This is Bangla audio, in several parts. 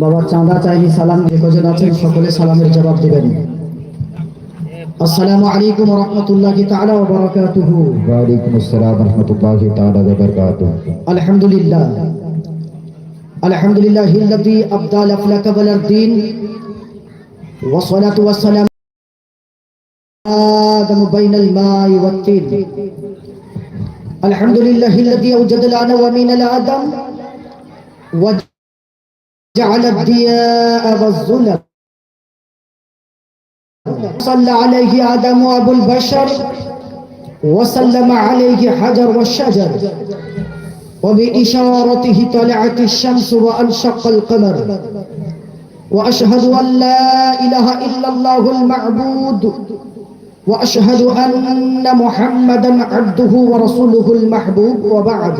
বাবা চাঁদা চাইনি সালাম যে কজন আছেন সকলে সালামের জবাব দেবেন আসসালামু আলাইকুম রহমতুল্লাহ তাআলা ওয়া বারাকাতুহু وعليكم السلام ورحمة الله تعالى وبركاته আলহামদুলিল্লাহ আলহামদুলিল্লাহ الذي ابدى لك بل الدين والصلاه والسلام آدم بين الماء والطين الحمد لله الذي أوجد لنا ومن الآدم وجعل الضياء والظلم صلى عليه آدم أبو البشر وسلم عليه حجر والشجر. وبإشارته طلعت الشمس وأنشق القمر. وأشهد أن لا إله إلا الله المعبود. وأشهد أن محمدا عبده ورسوله المحبوب. وبعد.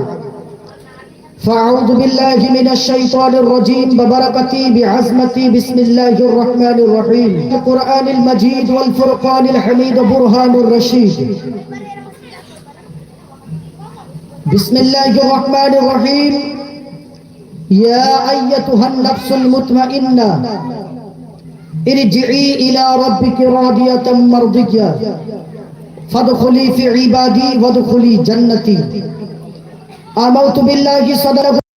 فأعوذ بالله من الشيطان الرجيم ببركتي بعزمتي بسم الله الرحمن الرحيم. القرآن المجيد والفرقان الحميد برهان الرشيد بسم الله الرحمن الرحيم. يا أيتها النفس المطمئنة ارجعي إلى ربك راضية مرضية. فادخلي في عبادي وادخلي جنتي. আমাউতু বিল্লাহি সাদারাকুম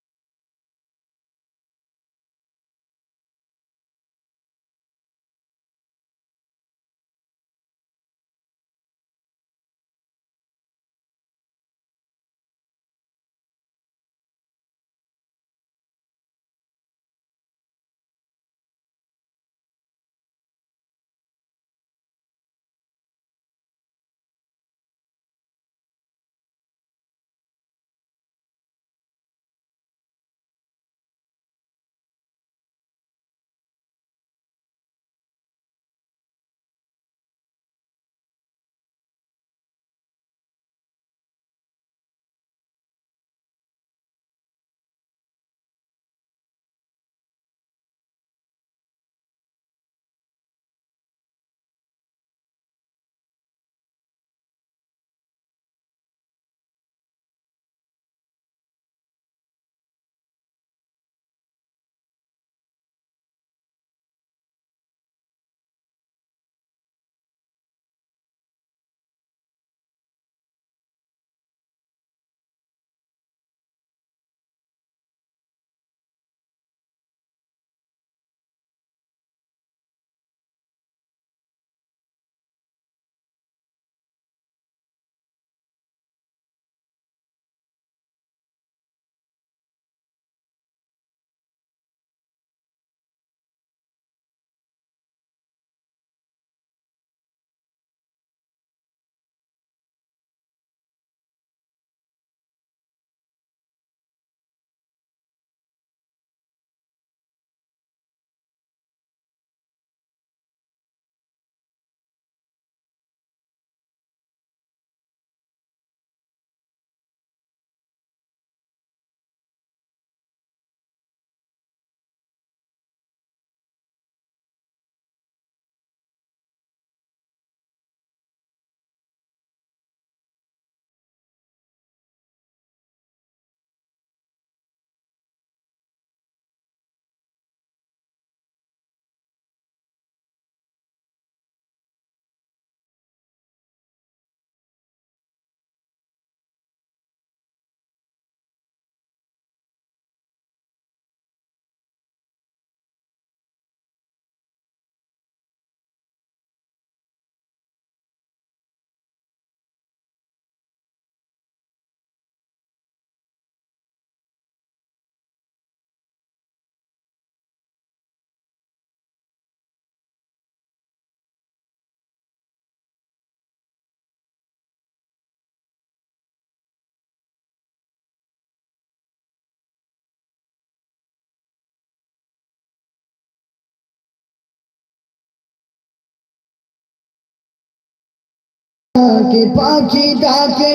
ডাকে, পাখি ডাকে,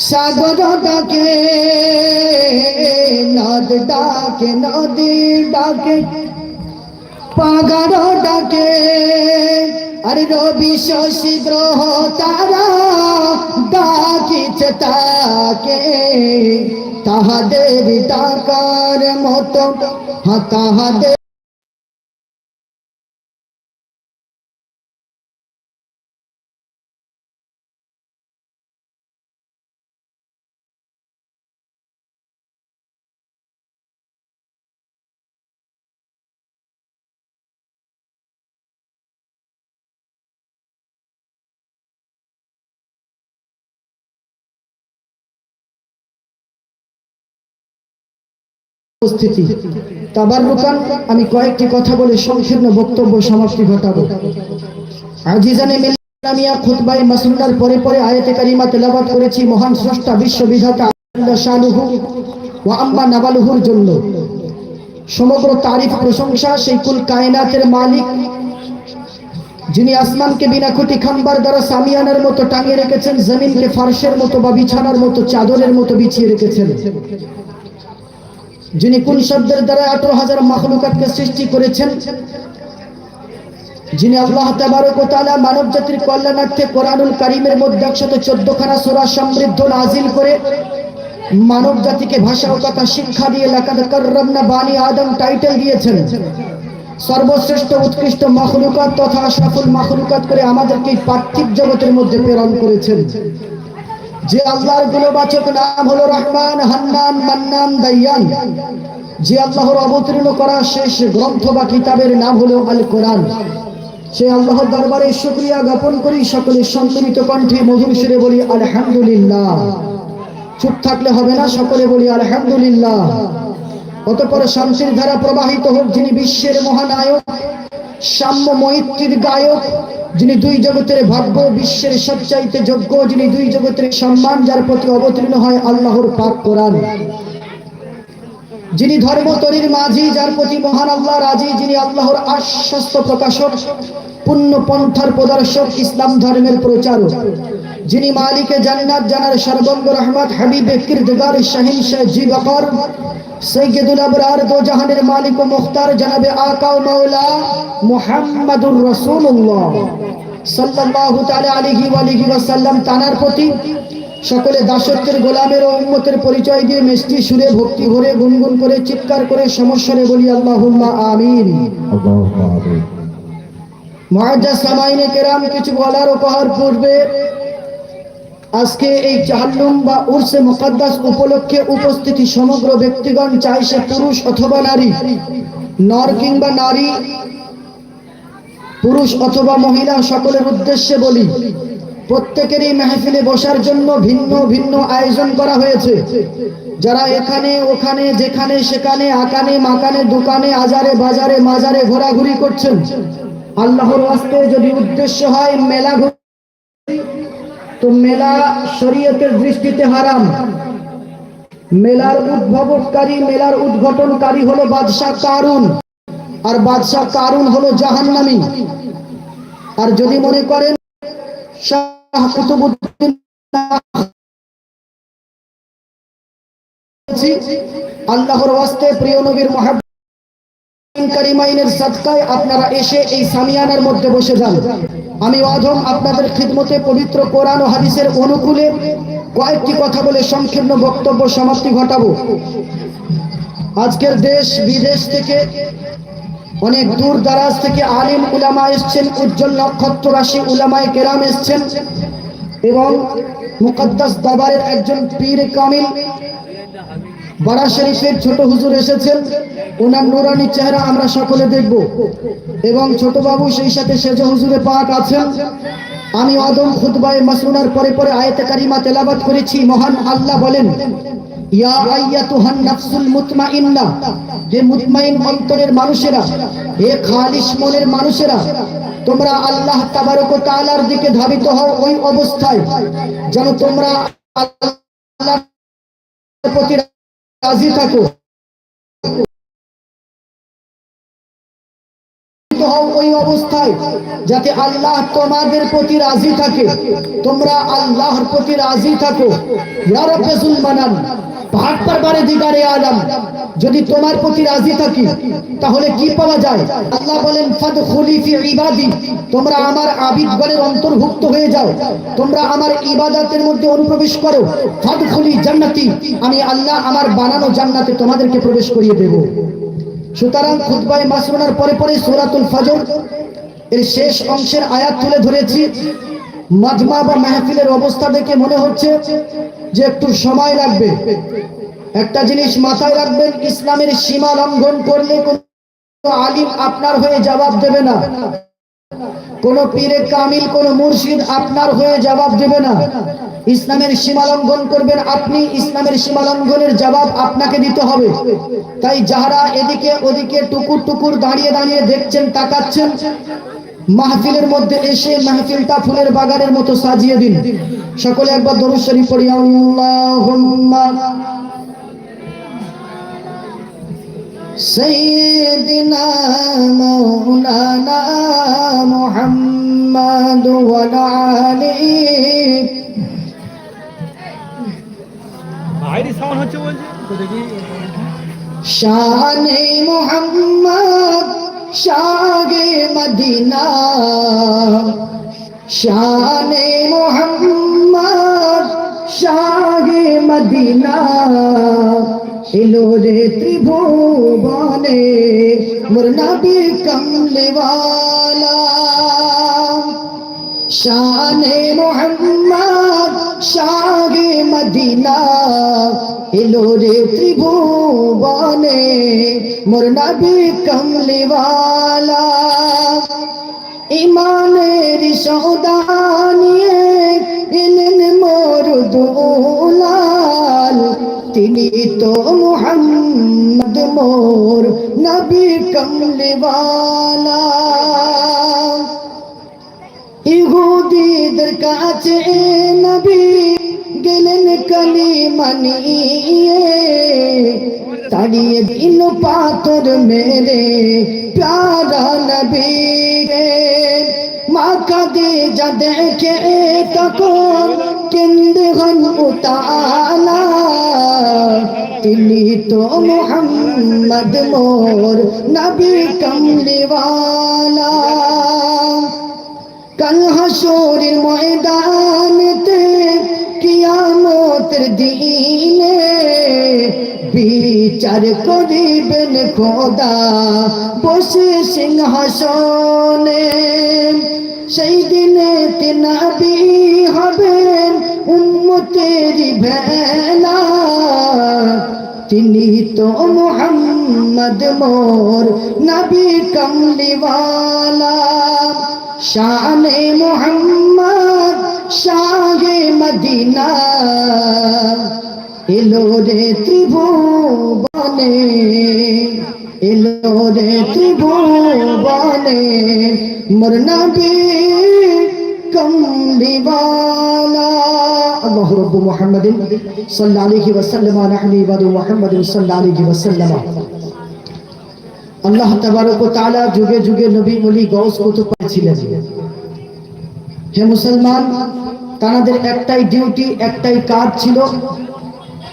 সাগর ডাকে, নদ ডাকে, নদী ডাকে, পাগার ডাকে, আরে রবি শশী গ্রহ তারা ডাকিছে তাকে, তাহাদের টাকার মতো তাহাদের উপস্থিতি। তাবাররুকান আমি কয়েকটি কথা বলে সংকীর্ণ বক্তব্য সমাপ্তি ঘটাবো। আজিজানে মিল্লামিয়া খুতবাই মাসনুনার পরে পরে আয়াতে কারিমা তেলাওয়াত করেছি মহান স্রষ্টা বিশ্ববিধাতা শানুহু ওয়া আম্মা নাবালুহুর জন্য। সমগ্র তারিফ প্রশংসা সেই কুল কায়নাতের মালিক, যিনি আসমানকে বিনা খুঁটি খাম্বার দ্বারা সামিয়ানার মতো টাঙিয়ে রেখেছেন, জমিনকে ফার্শের মতো বা বিছানার মতো চাদরের মতো বিছিয়ে রেখেছেন। যিনি কোন শব্দের দ্বারা আঠারো হাজার মাখলুকাতকে সৃষ্টি করেছেন, যিনি আল্লাহ তাবারক ও মানব জাতির কল্যাণার্থে কোরআনুল কারিমের মধ্যে একশত চোদ্দ খানা সূরা সমৃদ্ধ নাজিল করে মানব জাতিকে ভাষা ও কথা শিক্ষা দিয়ে কাররামনা বানি আদম টাইটেল দিয়েছেন। সর্বশ্রেষ্ঠ উৎকৃষ্ট মাখলুকাত তথা সফল মাখলুকাত করে আমাদেরকে পার্থিব জগতের মধ্যে প্রেরণ করেছেন। যে আল্লাহর গুণবাচক নাম হলো রহমান, হান্নান, মান্নান, দাইয়ান। যে আল্লাহর অবতীর্ণ করা শেষ গ্রন্থ বা কিতাবের নাম হলো আল কোরআন সে আল্লাহর দরবারে শুক্রিয়া জ্ঞাপন করি, সকলে সন্তুলিত কণ্ঠে মধুর সুরে বলি, আলহামদুলিল্লাহ। চুপ থাকলে হবে না, সকলে বলি, আলহামদুলিল্লাহ। অতপর শান্তির ধারা প্রবাহিত হোক, যিনি বিশ্বের মহানায়ক সাম্য মৈত্রীর গায়ক, যিনি দুই জগতের ভাগ্য, বিশ্বের সবচাইতে যোগ্য, যিনি দুই জগতের সম্মান, যার প্রতি অবতীর্ণ হয় আল্লাহর পাক কোরআন। যিনি ধর্মতরীর মাঝি, যার প্রতি মহান আল্লাহ রাজি, যিনি আল্লাহর আশ্বস্ত প্রকাশক পুণ্য পন্থার প্রদর্শক ইসলাম ধর্মের প্রচারক। যিনি মালিকে জান্নাত জানার সর্বঙ্গ রহমত হাবিবে কিরদগার শাহিন শাহ জি বকর, সৈয়দুল আবরার দো জাহানের মালিক ও মুখতার জানাবে আকা ও মাওলা মুহাম্মাদুর রাসূলুল্লাহ। সাল্লাল্লাহু তাআলা আলাইহি ওয়া আলিহি ওয়াসাল্লাম তানার প্রতি সকলে দাসত্বের গোলামের ও উম্মতের পরিচয় দিয়ে মিষ্টি সুরে ভক্তি ভরে গুনগুন করে চিৎকার করে সমস্যারে বলি আল্লাহুম্মা আমিন। আল্লাহুম্মা আমিন উপস্থিতি সমগ্র ব্যক্তিগণ, চাই সে পুরুষ অথবা নারী, নর কিংবা নারী, পুরুষ অথবা মহিলা, সকলের উদ্দেশ্যে বলি, প্রত্যেকেরই মেহফিলে বসার জন্য ভিন্ন ভিন্ন আয়োজন করা হয়েছে। যারা এখানে, ওখানে, যেখানে, সেখানে, আকানে, মাকানে, দোকানে, আজারে, বাজারে, মাজারে ঘোরাঘুরি করছেন আল্লাহর ওয়াস্তে যদি উদ্দেশ্য হয় মেলা তো মেলা শরীয়তের দৃষ্টিতে হারাম। মেলার উদ্ভাবককারী মেলার উদ্ঘাটনকারী হলো বাদশাহ কারুন, আর বাদশাহ কারুন হলো জাহান্নামী। আর যদি মনে করেন আল্লাহর ওয়াস্তে প্রিয় নবীর মহাব্বত কারিমাইনের সাদকায় আপনারা এসে এই সামিয়ানার মধ্যে বসে যান। আমি অধম আপনাদের খিদমতে পবিত্র কোরআন ও হাদিসের অনুকূলে কয়েকটি কথা বলে বক্তব্য সমাপ্তি আজকের দেশ বিদেশ থেকে অনেক দূর দারাজ থেকে আলিম উলামা এসছেন, উজ্জ্বল নক্ষত্র রাশি উলামায় কেরাম এসছেন এবং মুকদ্দাস দাবারের একজন পীর কামিল বারা শরীফের ছোট হুজুর এসেছেন। ওনার নুরানি চেহারা আমরা সকলে দেখব। এবং ছোট বাবু সেই সাথে সেজ হুজুরে পাক আছেন। আমি আদম খুতবায়ে মাসনুনার পরে পরে আয়াতে কারিমা তেলাবাত করেছি। মহান আল্লাহ বলেন, ইয়া প্রতি রাজি থাকো। ওই অবস্থায়, যাতে আল্লাহ তোমাদের প্রতি রাজি থাকে। তোমরা আল্লাহর প্রতি রাজি থাকো। ইয়া পাক পরবারে দিগারে আলম। যদি তোমার প্রতি রাজি থাকি, তাহলে কি পাওয়া যায়? আল্লাহ বলেন, ফাদখুলি ফি ইবাদি তোমরা আমার আবিদগণের অন্তর্ভুক্ত হয়ে যাও। তোমরা আমার ইবাদতের মধ্যে অনুপ্রবেশ করো। ফাদখুলি জান্নাতি আমি আল্লাহ আমার বানানো জান্নাতে তোমাদেরকে প্রবেশ করিয়ে দেব। সুতরাং খুতবায়ে মাসরুনার পরে পরে সূরাতুল ফজর এর শেষ অংশের আয়াত তুলে ধরেছি। মাজমা বা মাহফিলের অবস্থা দেখে মনে হচ্ছে যে একটু সময় লাগবে। একটা জিনিস মাথায় রাখবেন, ইসলামের সীমা লঙ্ঘন করলে কোন আলিম আপনার হয়ে জবাব দেবে না। কোন পীরে, কামিল, কোন মুর্শিদ আপনার হয়ে জবাব দেবে না। ইসলামের সীমা লঙ্ঘন করবেন আপনি, ইসলামের সীমা লঙ্ঘনের জবাব আপনাকে দিতে হবে। তাই যাহারা এদিকে ওদিকে টুকুর টুকুর দাঁড়িয়ে দাঁড়িয়ে দেখছেন, তাকাচ্ছেন, মাহফিলের মধ্যে এসে মাহফিলটা ফুলের বাগানের মতো সাজিয়ে দিন। সকলে একবার দরুদ শরীফ পড়ি, আল্লাহুম্মা سيدنا مولانا محمد والعلي شان محمد شاہ مدینہ شان محمد شاہ مدینہ এলো রে ত্রিভুবনে মোর নবী কমলেওয়ালা। শানে মোহাম্মদ শাগে মদিনা। এলো রে ত্রিভুবনে মোর নবী কমলিওয়ালা। ইমানের সৌদানিয়ে তো মোহাম্মদ মোর নবী কমলিওয়ালা। ইহুদিদের কাছে নবী গেলেন কালি মানিয়ে তাড়িয়ে দিল পাথর মেরে প্যারা নবী মা কাঁদে যা দেখে তখন কেন্দ্রে হন উতালা। তিনি তো মোহাম্মদ মোর নবী কমলিওয়ালা। কাল হাসরের ময়দানেতে কিয়ামতের দিনে বিচার করিবেন খোদা, বসে সিংহাসনে। সেই দিনে তিনাবি হবেন উম্মতেরি ভেলা। তিনি তো মোহাম্মদ মোর নবী কমলিওয়ালা। শানে মোহাম্মদ শাহে মদিনা। এলো রে ত্রিভুবনে, এলো রে ত্রিভুবনে মোর নবী তাদের একটাই ডিউটি একটাই কাজ ছিল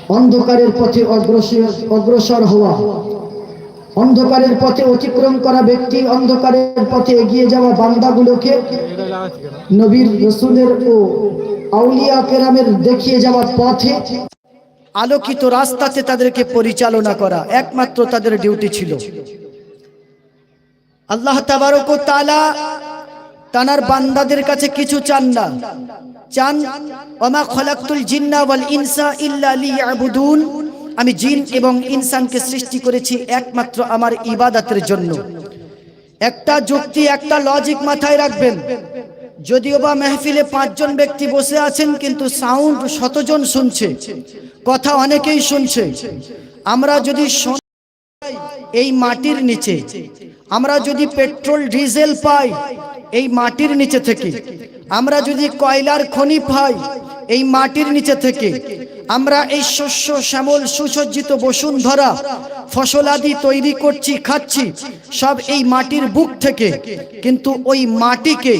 অন্ধকারের পথে অগ্রসর হওয়া। অন্ধকারের পথে অতিক্রম করা ব্যক্তি, অন্ধকারের পথে এগিয়ে যাওয়া বান্দাগুলোকে নবীর রসুলের ও আউলিয়া কেরামের দেখিয়ে যাওয়া পথে আলোকিত রাস্তাতে তাদেরকে পরিচালনা করা একমাত্র তাদের ডিউটি ছিল। আল্লাহ তাআলা তানার বান্দাদের কাছে কিছু চান না। চান ইনসা ইল্লা লিয়াবুদুন। আমি জিন এবং ইনসানকে সৃষ্টি করেছি একমাত্র আমার ইবাদতের জন্য। একটা যুক্তি, একটা লজিক মাথায় রাখবেন। যদিও বা মেহফিলে পাঁচজন ব্যক্তি বসে আছেন, কিন্তু সাউন্ড শতজন শুনছে, কথা অনেকেই শুনছে। আমরা যদি এই মাটির নিচে, আমরা যদি পেট্রোল, ডিজেল পাই, এই মাটির নিচে থেকে। আমরা যদি কয়লার খনি পাই এই মাটির নিচে থেকে আমরা এই শস্য, শ্যামল, সুসজ্জিত বসুন্ধরা ফসলাদি তৈরি করছি, খাচ্ছি, সব এই মাটির বুক থেকে। কিন্তু ওই মাটিকে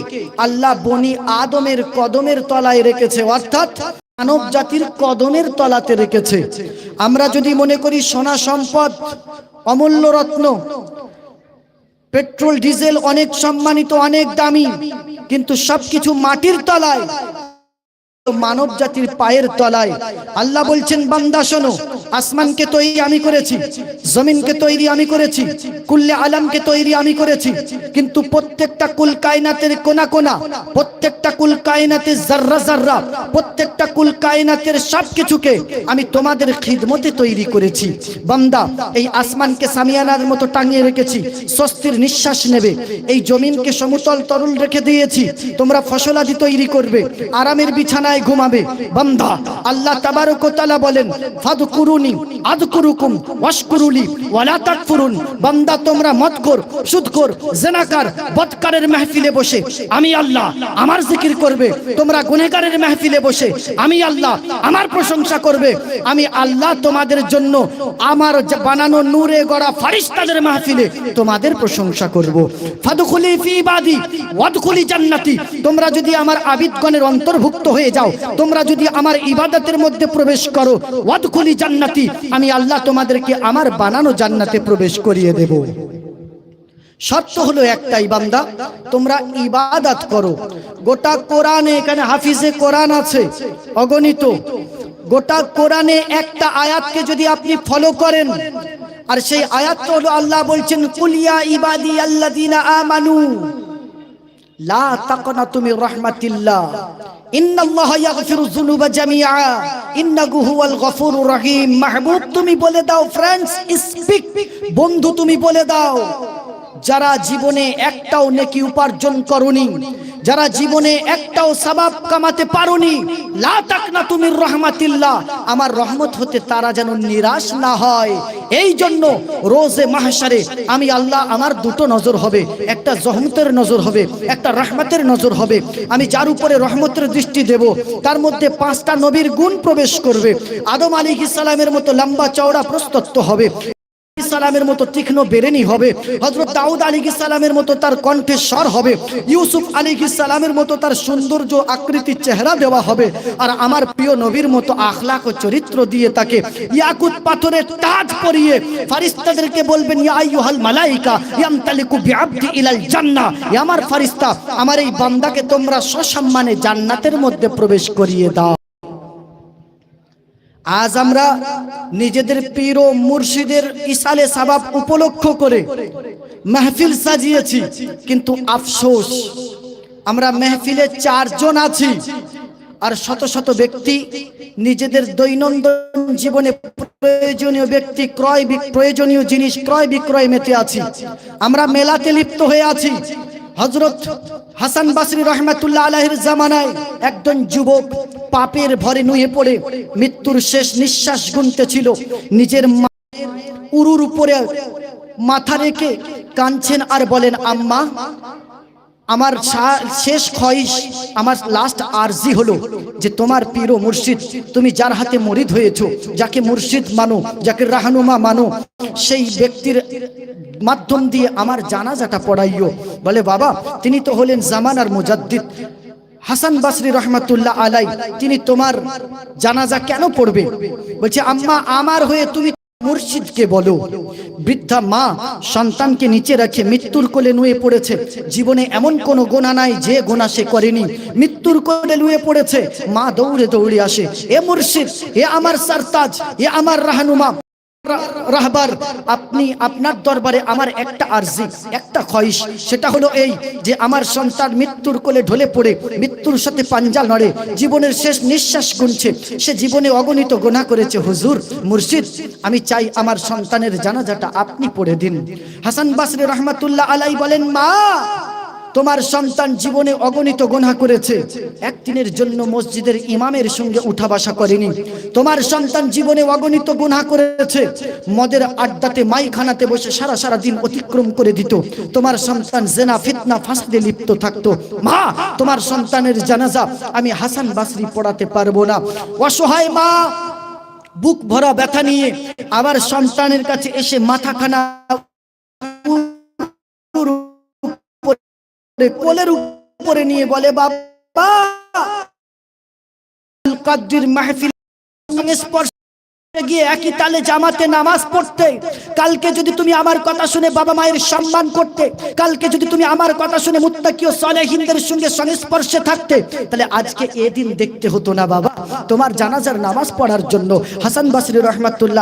আল্লাহ বনি আদমের কদমের তলায় রেখেছে, অর্থাৎ মানব জাতির কদমের তলাতে রেখেছে। আমরা যদি মনে করি সোনা সম্পদ, অমূল্য রত্ন, পেট্রোল, ডিজেল অনেক সম্মানিত, অনেক দামি, কিন্তু সবকিছু মাটির তলায় মানব জাতির পায়ের তলায়। আল্লাহ বলছেন, বান্দা শোনো, আসমানকে তৈরি আমি করেছি, জমিনকে তৈরি আমি করেছি, কুল্লে আলমকে তৈরি আমি করেছি, কিন্তু প্রত্যেকটা কুল কায়নাতের কোনা কোনা, প্রত্যেকটা কুল কায়নাতের জাররা জাররা, প্রত্যেকটা কুল কায়নাতের সব কিছুকে আমি তোমাদের খিদমতে তৈরি করেছি। বান্দা, এই আসমানকে সামিয়ানার মতো টাঙিয়ে রেখেছি, স্বস্তির নিঃশ্বাস নেবে, এই জমিনকে সমতল তরল রেখে দিয়েছি, তোমরা ফসলাদি তৈরি করবে, আরামের বিছানায় ঘুমাবে, বান্দা। আল্লাহ তাবারক তাআলা বলেন, ফাদকুরুনি আদকুরুকুম ওয়াশকুরুলি, ওয়ালা তাকফুরুন। বান্দা, তোমরা মদখোর সুদখোর জেনাকার, বদকারের মাহফিলে বসে, আমি আল্লাহ আমার জিকির করবে, তোমরা গুনেহগারের মাহফিলে বসে, আমি আল্লাহ আমার প্রশংসা করবে, আমি আল্লাহ তোমাদের জন্য আমার বানানো নূরে গড়া ফারিস্তাদের মাহফিলে তোমাদের প্রশংসা করব। ফাদখুলি ফি ইবাদি, ওয়াদখুলি জান্নাতি, তোমরা যদি আমার আবিদগণের অন্তর্ভুক্ত হয়ে যাও তোমরা যদি আমার ইবাদতের মধ্যে প্রবেশ করো, ওয়াদখুলি জান্নাতি, আমি আল্লাহ তোমাদেরকে আমার বানানো জান্নাতে প্রবেশ করিয়ে দেব। শর্ত হলো একটাই, বান্দা, তোমরা ইবাদত করো। গোটা কোরআনে এখানে হাফিজে কোরআন আছে, অগণিত। গোটা কোরআনে একটা আয়াতকে যদি আপনি ফলো করেন, আর সেই আয়াতটা হলো আল্লাহ বলছেন কুলিয়া ইবাদি আল্লাদিনা আমানু। ইন্নাহু হুয়াল গফুরুর রহিম। মাহবুব তুমি বলে দাও ফ্রেন্ডস স্পিক। বন্ধু তুমি বলে দাও। যারা জীবনে একটাও নেকি উপার্জন করনি, যারা জীবনে একটাও সবাব কামাতে পারোনি, লা তুমি রহমাতিল্লাহ, আমার রহমত হতে তারা যেন নিরাশ না হয়। এই জন্য রোজে মাহশারে আমি আল্লাহ আমার দুটো নজর হবে, একটা জহমতের নজর হবে, একটা রহমতের নজর হবে। আমি যার উপরে রহমতের দৃষ্টি দেব, তার মধ্যে পাঁচটা নবীর গুণ প্রবেশ করবে। আদম আলী ইসালামের মতো লম্বা চওড়া প্রস্তত্ব হবে। সালামের মতো তীক্ষ্ণ বেরেনি হবে। হজরত দাউদ আলী সালামের মতো তার কণ্ঠে স্বর হবে। ইউসুফ আলী সালামের মতো তার সৌন্দর্য আকৃতির চেহারা দেওয়া হবে। আর আমার প্রিয় নবীর মতো আখলাক ও চরিত্র দিয়ে তাকে ইয়াকুত পাথরের তাজ পরিয়ে ফারিস্তাদেরকে বলবেন, ইয়া মালাইকা, ইয়ামতালিকু বিআবদি ইলাল জান্নাহ আমার ফারিস্তা আমার এই বান্দাকে তোমরা সসম্মানে জান্নাতের মধ্যে প্রবেশ করিয়ে দাও। আজ আমরা নিজেদের পীর ও মুর্শিদের ইসালে সাবাব উপলক্ষ করে মেহফিল সাজিয়েছি, কিন্তু আফসোস, আমরা মেহফিলে চারজন আছি আর শত শত ব্যক্তি নিজেদের দৈনন্দিন জীবনে প্রয়োজনীয় ব্যক্তি, ক্রয় প্রয়োজনীয় জিনিস, ক্রয় বিক্রয় মেতে আছি। আমরা মেলাতে লিপ্ত হয়ে আছি। হজরত হাসান বাসরি রহমাতুল্লাহ আলাহির জামানায় একজন যুবক পাপের ভরে নুয়ে পড়ে, মৃত্যুর শেষ নিঃশ্বাস গুনতেছিল। নিজের মায়ের উরুর উপরে মাথা রেখে কাঁদছেন আর বলেন, আম্মা আমার শেষ খয়স আমার লাস্ট আরজি হলো যে তোমার পীর মুর্শিদ, তুমি যার হাতে মরিদ হয়েছো, যাকে মুর্শিদ মানো, যাকে রাহানুমা মানো, সেই ব্যক্তির মাধ্যম দিয়ে আমার জানাজাটা পড়াইও। বলে, বাবা, তিনি তো হলেন জামানার মুজাদ্দিদ। হাসান বাসরি রহমাতুল্লাহ আলাই তিনি তোমার জানাজা কেন পড়বে? বলছে, আম্মা, আমার হয়ে তুমি মুর্শিদকে বলো। বৃদ্ধা মা সন্তানকে নিচে রাখে মৃত্যুর কোলে নুয়ে পড়েছে। জীবনে এমন কোনো গোনা নাই যে গোনা সে করেনি। মৃত্যুর কোলে নুয়ে পড়েছে। মা দৌড়ে দৌড়ে আসে। এ মুর্শিদ এ আমার সারতাজ এ আমার রাহনুমা। রাহবার, আপনি আপনার দরবারে আমার একটা আরজি, একটা খয়স সেটা হলো এই যে আমার সন্তান মৃত্যুর কোলে ঢলে পড়ে, মৃত্যুর সাথে পাঞ্জা নড়ে, জীবনের শেষ নিঃশ্বাস গুনছে, সে জীবনে অগণিত গোনা করেছে, হুজুর, মুর্শিদ, আমি চাই আমার সন্তানের জানাজাটা আপনি পড়ে দিন। হাসান বাসরি রহমাতুল্লাহ আলাই বলেন, মা তোমার সন্তান জীবনে অগণিত গোনা করেছে। একদিনের জন্য মসজিদের ইমামের সঙ্গে উঠা বসা করেনি। তোমার সন্তান জীবনে অগণিত গুনাহ করেছে। মদের আড্ডাতে, মাইখানাতে বসে সারা সারা দিন অতিক্রম করে দিত। তোমার সন্তান জেনা, ফিতনা, ফাঁসতে লিপ্ত থাকতো। মা, তোমার সন্তানের জানাজা আমি হাসান বাসরি পড়াতে পারব না। অসহায় মা, বুক ভরা ব্যথা নিয়ে আবার সন্তানের কাছে এসে মাথাখানা কোলের উপরে নিয়ে বলে বাবা কাদ্রির মাহফিল সংস্পর্শ হাসান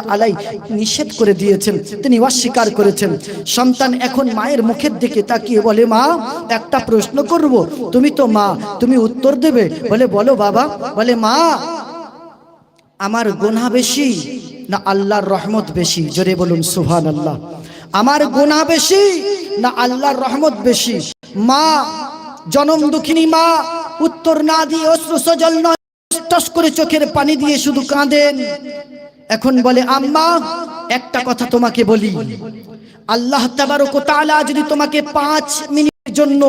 আলাই নিষেধ করে দিয়েছেন, তিনি অস্বীকার করেছেন। সন্তান এখন মায়ের মুখের দিকে তাকিয়ে বলে, মা, একটা প্রশ্ন করব। তুমি তো মা, তুমি উত্তর দেবে। বলে, বলো বাবা। বলে, মা আমার গোনা বেশি না আল্লাহর রহমত বেশি? জোরে বলুন সুহান আল্লাহ আমার গোনা বেশি না আল্লাহর রহমত বেশি? মা, জনম দুঃখিনী মা, উত্তর না দিয়ে অশ্রু সজল নয় করে চোখের পানি দিয়ে শুধু কাঁদেন। এখন বলে, আম্মা, একটা কথা তোমাকে বলি। আল্লাহ তাবারক তাআলা যদি তোমাকে পাঁচ মিনিটের জন্য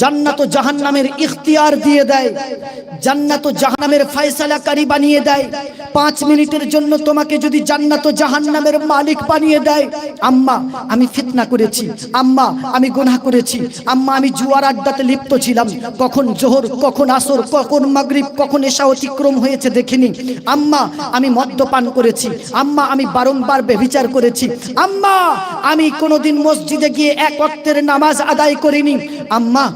জান্নাত ও জাহান্নামের ইখতিয়ার দিয়ে দেয়, জান্নাত ও জাহান্নামের ফয়সালাকারী বানিয়ে দেয়। পাঁচ মিনিটের জন্য তোমাকে যদি জান্নাত ও জাহান্নামের মালিক বানিয়ে দেয়, আম্মা, আমি ফিতনা করেছি, আম্মা, আমি গুনাহ করেছি, আম্মা, আমি জুয়ার আড্ডাতে লিপ্ত ছিলাম। কখন জোহর, কখন আসর, কখন মাগরিব, কখন এসা অতিক্রম হয়েছে দেখিনি। আম্মা, আমি মদ্যপান করেছি, আম্মা, আমি বারংবার বেবিচার করেছি। আম্মা, আমি কোনোদিন মসজিদে গিয়ে এক ওয়াক্তের নামাজ আদায় করিনি। আম্মা,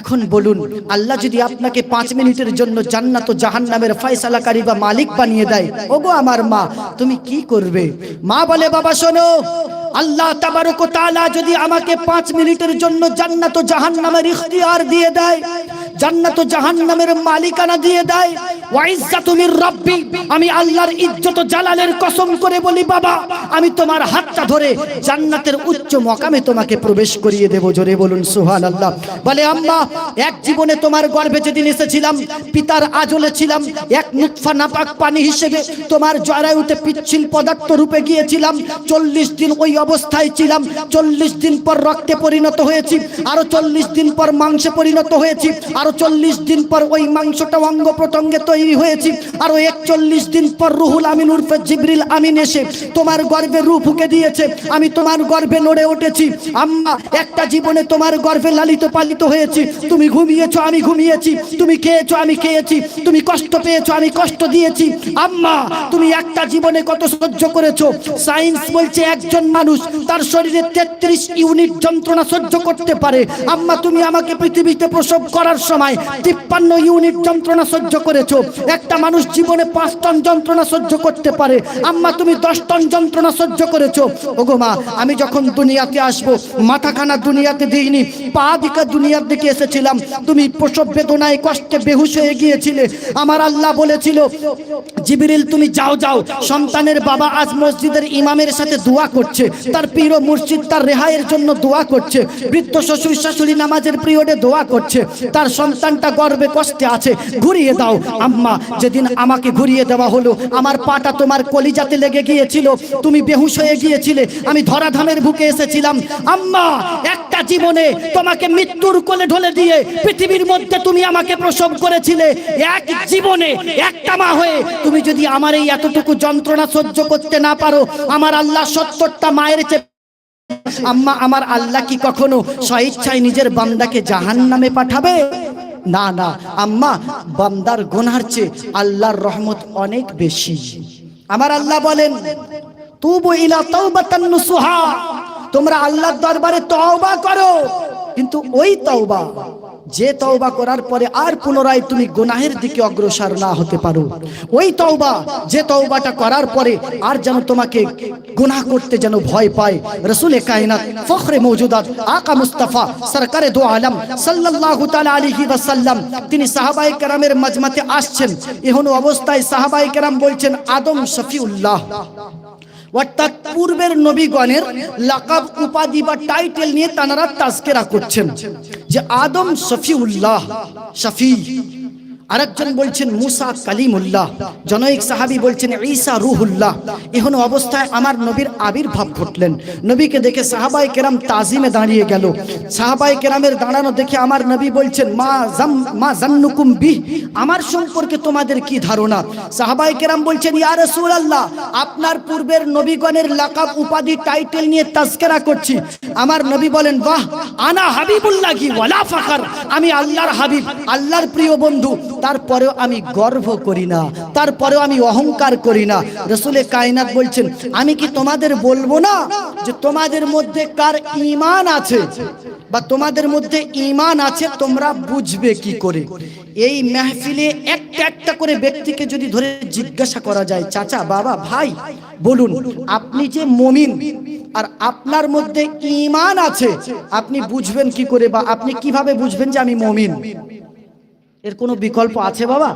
এখন বলুন, আল্লাহ যদি আপনাকে পাঁচ মিনিটের জন্য জান্নাত ও জাহান্নামের ফয়সালাকারী বা মালিক বানিয়ে দেয়, ওগো আমার মা, তুমি কি করবে? মা বলে, বাবা, শোনো, আল্লাহ তাবারক তাআলা যদি আমাকে পাঁচ মিনিটের জন্য জান্নাত ও জাহান্নামের ইখতিয়ার দিয়ে দেয় জান্নাত ও জাহান্নামের মালিকানা দিয়ে দেয়। ওয়াইজ্জাতু মির রাব্বি। আমি আল্লাহর ইজ্জত ও জালালের কসম করে বলি, বাবা, আমি তোমার হাতটা ধরে জান্নাতের উচ্চ মকামে তোমাকে প্রবেশ করিয়ে দেব। জোরে বলুন, সুবহানাল্লাহ। বলে, আম্মা, এক জীবনে তোমার গর্ভে যেদিন এসেছিলাম, পিতার আজলে ছিলাম, এক নুতফা নাপাক পানি হিসেবে তোমার জরায়ুতে পিচ্ছিল পদার্থ রূপে গিয়েছিলাম, চল্লিশ দিন ওই অবস্থায় ছিলাম, চল্লিশ দিন পর রক্তে পরিণত হয়েছি, আরও চল্লিশ দিন পর মাংসে পরিণত হয়েছি, আরও চল্লিশ দিন পর ওই মাংসটা অঙ্গ প্রত্যঙ্গে তৈরি হয়েছি আরও একচল্লিশ দিন পর রুহুল আমিন উর্ফে জিবরিল আমিন এসে তোমার গর্ভে রু ফুকে দিয়েছে। আমি তোমার গর্ভে নড়ে উঠেছি। আম্মা, একটা জীবনে তোমার গর্ভে লালিত পালিত হয়েছি। তুমি ঘুমিয়েছো, আমি ঘুমিয়েছি। তুমি খেয়েছো, আমি খেয়েছি। তুমি কষ্ট পেয়েছ, আমি কষ্ট দিয়েছি। আম্মা, তুমি একটা জীবনে কত সহ্য করেছ? সায়েন্স বলছে একজন মানুষ তার শরীরে তেত্রিশ ইউনিট যন্ত্রণা সহ্য করতে পারে। আম্মা, তুমি আমাকে পৃথিবীতে প্রসব করার সময় তিপ্পান্ন ইউনিট যন্ত্রণা সহ্য করেছ। একটা মানুষ জীবনে পাঁচ টন যন্ত্রণা সহ্য করতে পারে। আম্মা, তুমি দশ টন যন্ত্রণা সহ্য করেছ। ওগো মা, আমি যখন দুনিয়াতে আসব, মাথাখানা দুনিয়াতে দিইনি, পা দিকা দুনিয়ার দিকে এসেছিলাম। তুমি প্রসব বেদনায় কষ্টে বেহুশ হয়ে গিয়েছিলে। আমার আল্লাহ বলেছিল, জিবিরিল, তুমি যাও যাও। সন্তানের বাবা আজ মসজিদের ইমামের সাথে দোয়া করছে। তার প্রিয় মুর্শিদ তার রেহাইয়ের জন্য দোয়া করছে। বৃদ্ধ শ্বশুর শাশুড়ি নামাজের পিরিয়ডে দোয়া করছে। তার সন্তানটা গর্বে কষ্টে আছে, ঘুরিয়ে দাও। আম্মা, যেদিন আমাকে ঘুরিয়ে দেওয়া হলো, আমার পাটা তোমার কলিজাতে লেগে গিয়েছিল। তুমি বেহুশ হয়ে গিয়েছিলে। আমি ধরাধামের বুকে এসেছিলাম। আম্মা, একটা জীবনে তোমাকে মৃত্যুর কোলে ঢলে দিয়ে পৃথিবীর মধ্যে তুমি আমাকে প্রসব করেছিলে। এক জীবনে, একটা মা হয়ে তুমি যদি আমার এই এতটুকু যন্ত্রণা সহ্য করতে না পারো, আমার আল্লাহ সত্তরটা মায়ের চেয়ে আম্মা, আমার আল্লাহ কি কখনো স্বইচ্ছায় নিজের বান্দাকে জাহান নামে পাঠাবে? না না। আম্মা, বান্দার গোনার চেয়ে আল্লাহর রহমত অনেক বেশি। আমার আল্লাহ বলেন, তুবু ইলা তাওবাতান নুসুহা। তোমরা আল্লাহর দরবারে তওবা করো। কিন্তু ওই তওবা যে তওবা করার পরে আর পুনরায় তুমি গুনাহের দিকে অগ্রসর না হতে পারো। ওই তওবা, যে তওবাটা করার পরে আর যেন তোমাকে গুনাহ করতে যেন ভয় পায়। রসুল কায়নাত ফখরে মৌজুদাত, আকা মুস্তাফা, সরকারে দো আলম সাল্লাল্লাহু তাআলা আলাইহি ওয়াসাল্লাম, তিনি সাহাবায়ে কেরামের মাজমাতে আসছেন। এহন অবস্থায় সাহাবায়ে কেরাম বলছেন, আদম শফিউল্লাহ। অর্থাৎ পূর্বের নবীগণের লাকাব উপাধি বা টাইটেল নিয়ে তানারা তাজকেরা করছেন যে আদম শফিউল্লাহ, শফি। আরেকজন বলছেন, মুসা কালিমুল্লাহ। জনৈক সাহাবী বলছেন, ঈসা রুহুল্লাহ। এহন অবস্থায় আমার নবীর আবির্ভাব ঘটলেন। নবীকে দেখে সাহাবাই কেরাম তাজিমে দাঁড়িয়ে গেল। সাহাবাই কেরামের দাঁড়ানো দেখে আমার নবী বলছেন, মা জাম, মা জান্নুকুম বি আমার সম্পর্কে তোমাদের কি ধারণা? সাহাবাই কেরাম বলছেন, ইয়া রাসূলুল্লাহ, আপনার পূর্বের নবীগণের লাকাব, উপাধি, টাইটেল নিয়ে তাজকেরা করছি। আমার নবী বলেন, বাহ, আনা হাবিবুল্লাহি ওয়ালা ফাখর। আমি আল্লাহর হাবিব, আল্লাহর প্রিয় বন্ধু। তারপরেও আমি গর্ব করি না, তারপরেও আমি অহংকার করি না। রসুলে কায়নাত বলছেন, আমি কি তোমাদের বলব না যে তোমাদের মধ্যে কার ঈমান আছে? বা তোমাদের মধ্যে ইমান আছে, তোমরা বুঝবে কি করে? এই মেহফিলে একটা একটা করে ব্যক্তিকে যদি ধরে জিজ্ঞাসা করা যায়, চাচা, বাবা, ভাই, বলুন, আপনি যে মমিন আর আপনার মধ্যে ঈমান আছে, আপনি বুঝবেন কি করে বা আপনি কীভাবে বুঝবেন যে আমি মমিন? এর কোনো বিকল্প আছে বাবা?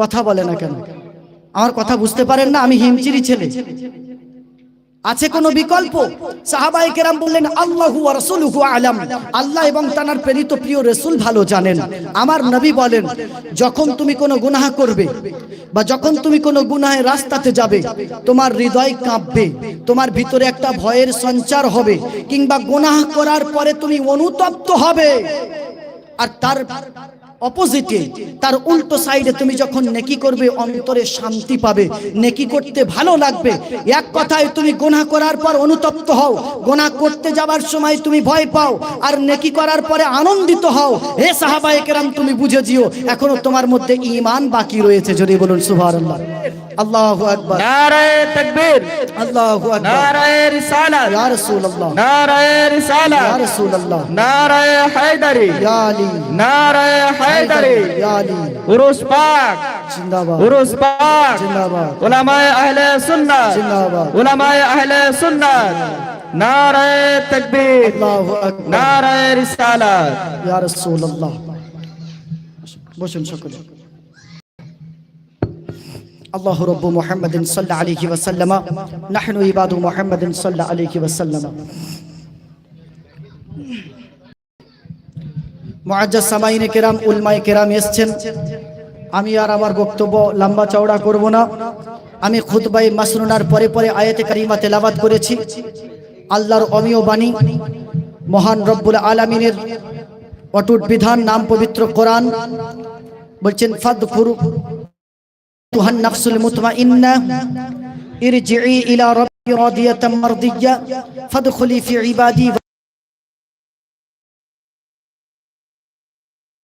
কথা বলে না কেন? আমার কথা বুঝতে পারেন না, আমি হিমচিরি ছেলে। আছে কোনো বিকল্প? সাহাবাই কেরাম বললেন, আল্লাহু রাসূলুহু আলাম। আল্লাহ এবং তার প্রেরিত প্রিয় রাসূল ভালো জানেন। আমার নবী বলেন, যখন তুমি কোনো গুনাহ করবে বা যখন তুমি কোনো গুনাহের রাস্তাতে যাবে, তোমার হৃদয় কাঁপবে, তোমার ভিতরে একটা ভয়ের সঞ্চার হবে কিংবা গুনাহ করার পরে তুমি অনুতপ্ত হবে। আর তার অপোজিটে তার উল্টো সাইডে তুমি যখন নেকি করবে, অন্তরে শান্তি পাবে। নেকি করতে ভালো লাগবে। এক কথায় তুমি গোনা করার পর অনুতপ্ত হও। গোনা করতে যাবার সময় তুমি ভয় পাও। আর নেকি করার পরে আনন্দিত হও। হে সাহাবায়ে কেরাম, তুমি বুঝে দিও এখনও তোমার মধ্যে ইমান বাকি রয়েছে। যদি বলুন সুবহানাল্লাহ। আল্লাহু আকবার। নারায়ে তাকবীর। আল্লাহু আকবার। নারায়ে রিসালাত। ইয়া রাসূলুল্লাহ। নারায়ে ইয়া রিসালাত রাসূলুল্লাহ। নারায়ে হায়দারি। ইয়া আলী। নারায়ে হায়দারি। ইয়া আলী। উরুস পাক। জিন্দাবাদ। উরুস পাক। জিন্দাবাদ। উলামায়ে আহলে সুন্নাত। জিন্দাবাদ। উলামায়ে আহলে সুন্নাত। নারায়ে তাকবীর। আল্লাহু আকবার। নারায়ে রিসালাত। ইয়া রাসূলুল্লাহ। বসুন সকলে। আল্লাহ রব্বু মোহাম্মদিন সাল্লাহ আলিহি ওয়াসাল্লামা নাহনু ইবাদু মোহাম্মদিন সাল্লাহ আলিহি ওয়াসাল্লামা মোয়াজ্জাজ সামাইনে কেরাম উলমায় কেরাম এসছেন। আমি আর আমার বক্তব্য লম্বা চওড়া করব না। আমি খুতবাই মাসরুনার পরে পরে আয়াতে কারিমা তেলাবাত করেছি। আল্লাহর অমীয় বাণী, মহান রব্বুল আলমিনের অটুট বিধান, নাম পবিত্র কোরআন। বলছেন ফাদ তুহান নাফসুল মুতমাইন্না ইরজিই ইলা রাব্বি রাদিয়াতাম মারদিয়্যা ফাদখুলি ফি ইবাদি